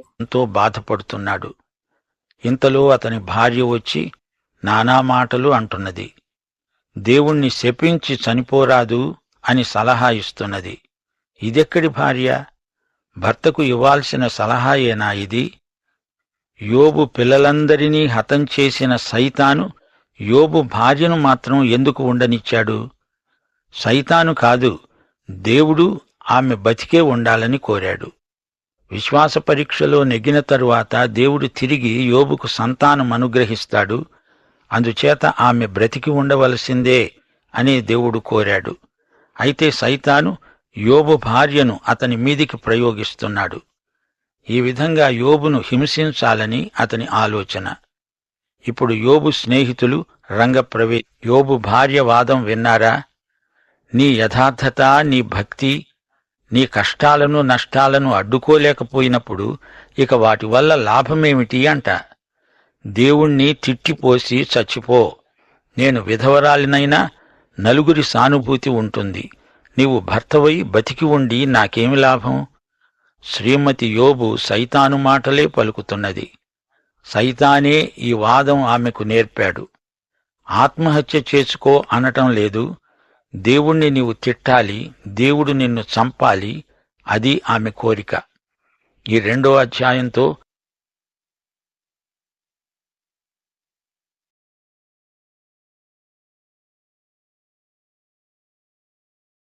ఎంతో బాధపడుతున్నాడు. ఇంతలో అతని భార్య వచ్చి నానా మాటలు అంటున్నది. దేవుణ్ణి శపించి చనిపోరాదు అని సలహా ఇస్తున్నది. ఇదెక్కడి భార్య? భర్తకు ఇవ్వాల్సిన సలహాయేనా ఇది? యోబు పిల్లలందరినీ హతం చేసిన సైతాను యోబు భార్యను మాత్రం ఎందుకు ఉండనిచ్చాడు? సైతాను కాదు దేవుడు ఆమె బతికే ఉండాలని కోరాడు. విశ్వాస పరీక్షలో నెగ్గిన తరువాత దేవుడు తిరిగి యోబుకు సంతానం అనుగ్రహిస్తాడు. అందుచేత ఆమె బ్రతికి ఉండవలసిందే అని దేవుడు కోరాడు. అయితే సైతాను యోబు భార్యను అతని మీదికి ప్రయోగిస్తున్నాడు. ఈ విధంగా యోబును హింసించాలని అతని ఆలోచన. ఇప్పుడు యోబు స్నేహితులు రంగప్రవే యోబు భార్య వాదం విన్నారా? నీ యథార్థత నీ భక్తి నీ కష్టాలను నష్టాలను అడ్డుకోలేకపోయినప్పుడు ఇక వాటి వల్ల లాభమేమిటి అంట. దేవుణ్ణి తిట్టిపోసి చచ్చిపో. నేను విధవరాలినైనా నలుగురి సానుభూతి ఉంటుంది. నీవు భర్తవై బతికి ఉండి నాకేమి లాభం? శ్రీమతి యోబు సైతాను మాటలే పలుకుతున్నది. సైతానే ఈ వాదం ఆమెకు నేర్పాడు. ఆత్మహత్య చేసుకో అనటం లేదు. దేవుణ్ణి నీవు తిట్టాలి దేవుడు నిన్ను చంపాలి అది ఆమె కోరిక. ఈ రెండో అధ్యాయంతో